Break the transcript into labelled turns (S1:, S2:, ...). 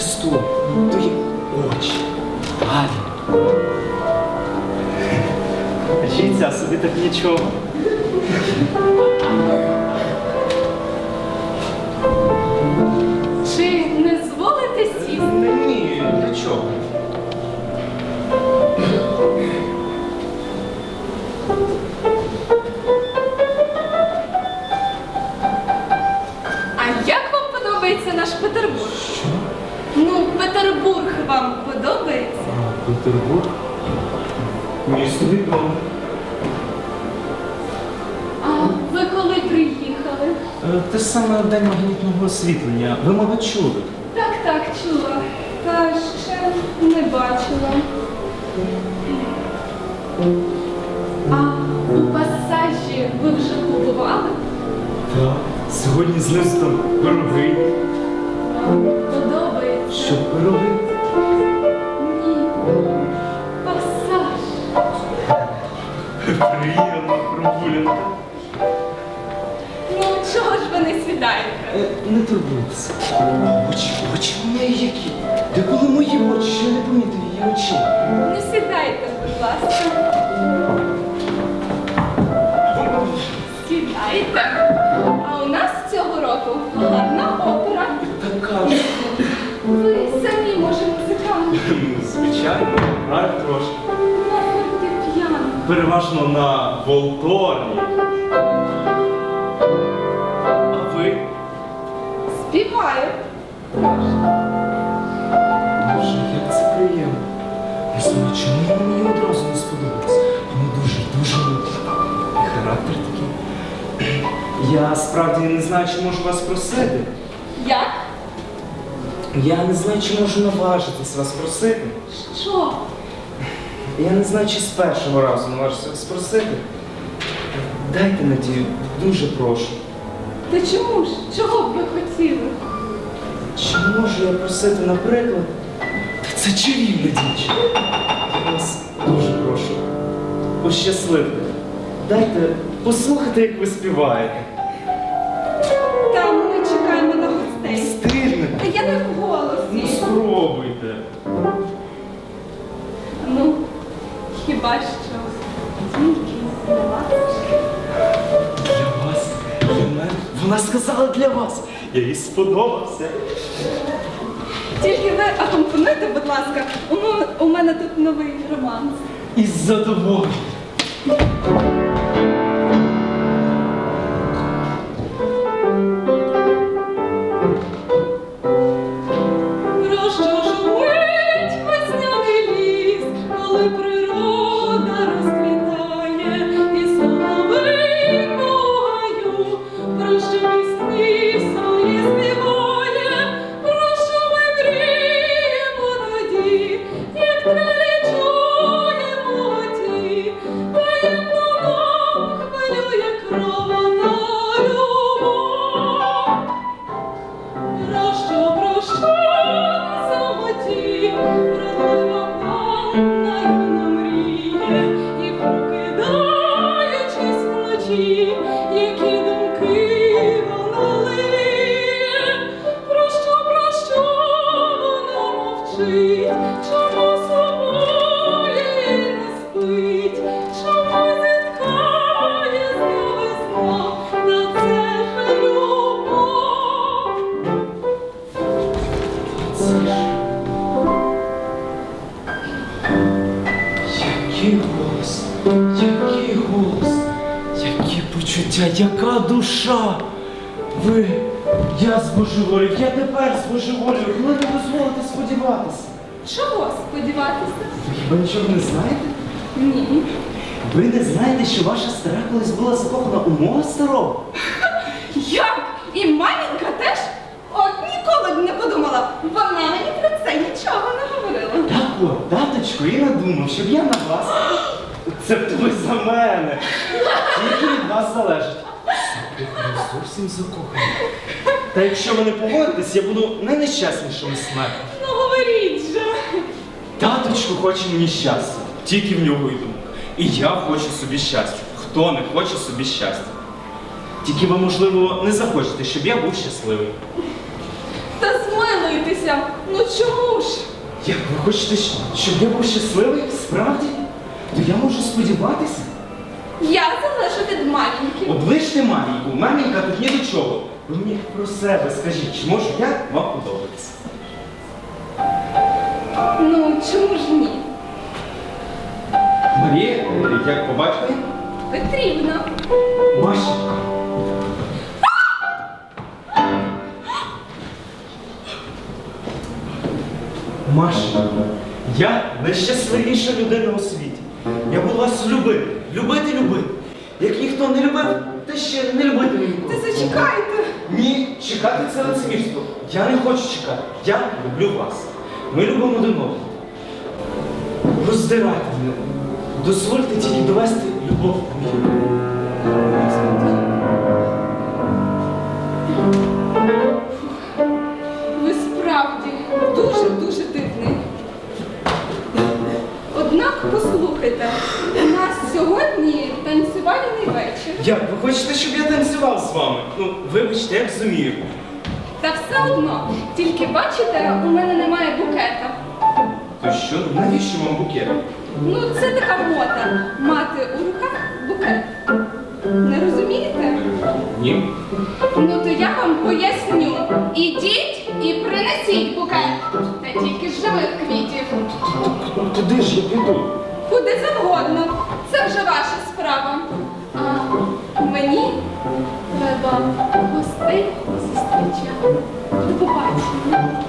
S1: стоп, то є очі. Алі. Жіться, собі так нічого.
S2: Петербург? Ну, Петербург вам подобається?
S1: А, Петербург? Місто відоме.
S2: А ви коли приїхали?
S1: Е, Те ж саме день магнітного освітлення. Ви, мабуть, чули.
S2: Так, так, чула. Та ще не бачила. А у пасажі ви вже побували?
S1: Так. Сьогодні знизу там пироги. Пироги?
S2: Ні. Пасаж.
S1: Приємна прогулянка.
S2: Ну, чого ж ви не сідаєте?
S1: Е, Не турбуйтеся. Очі, очі у неї які. Де були мої очі, що не помітив її очі.
S2: Не сідайте, будь ласка. Сідайте. А у нас цього року
S1: Звичайно, граю трошки. Переважно на волторні. А ви?
S2: Співаю. Трошки.
S1: Боже, як це приємно. Не знаю, чому мені одразу не сподобалась. Вона дуже, дуже мила. І характер такий. Я справді не знаю, чи можу вас просити. Я не знаю, чи можу наважитись вас просити.
S2: Що?
S1: Я не знаю, чи з першого разу наважуся вас просити. Дайте надію, дуже прошу.
S2: Та чому ж? Чого б ви хотіли?
S1: Чи можу я просити, наприклад? Та це чарівна дівчина. Я вас дуже прошу. Ощасливте. Дайте послухати, як ви співаєте.
S2: Хіба що тільки для вас.
S1: Для вас, для мене. Вона сказала для вас. Я їй сподобався.
S2: Тільки ви акомпонуйте, будь ласка. У мене тут новий романс.
S1: Із задоволенням.
S2: Чому їй не спить, чому зіткає знову весна, та це ж.
S1: Який голос, який голос, які почуття, яка душа. Ви, я збожеволів, я тепер збожеволів, коли не дозволите сподіватися.
S2: Чого сподіватися?
S1: Ви хіба нічого не знаєте?
S2: Ні.
S1: Ви не знаєте, що ваша стара колись була закохана у мого старого?
S2: Як? І мамінка теж? От ніколи б не подумала. Вона мені про це нічого не говорила.
S1: Так от, таточко, і надумав, щоб я на вас. Це б ви за мене. Тільки від вас залежить. Зовсім закохані. Та якщо ви не погодитесь, я буду найнещаснішим із смертних.
S2: Ну говоріть же.
S1: Таточко хоче мені щастя, тільки в нього йду. І я хочу собі щастя. Хто не хоче собі щастя? Тільки ви, можливо, не захочете, щоб я був щасливий.
S2: Та змилуйтесь розлютився. Ну чому ж?
S1: Як ви хочете, щоб я був щасливий? Справді? То я можу сподіватися?
S2: Я залежу від матінки.
S1: Оближте маленьку, маменька тут ні до чого. Ви мені про себе скажіть, чи можу я вам подобатися?
S2: Ну чому ж ні?
S1: Марія, е, як по?
S2: Потрібно.
S1: Машенька. Машенька, я найщасливіша людина у світі. Я буду вас любити, любити, любити. Як ніхто не любив, та ще не любити нікого.
S2: Ти зачекайте.
S1: Ні, чекати це лицемірство. Я не хочу чекати. Я люблю вас. Ми любимо один одного. Роздирайте мене. Дозвольте тільки довести любов.
S2: Ви справді дуже-дуже дивний. Однак послухайте, сьогодні танцювальний вечір.
S1: Як? Ви хочете, щоб я танцював з вами? Ну, вибачте, як зумію.
S2: Та все одно, тільки бачите, у мене немає букета.
S1: То що, навіщо вам букет?
S2: Ну, це така мода мати у руках букет. Не розумієте?
S1: Ні.
S2: Ну то я вам поясню. Ідіть і принесіть букет. Та тільки з живих квітів.
S1: Куди ж я піду?
S2: Куди завгодно. Ваша справа. А мені треба гостей зустрічати. До побачення.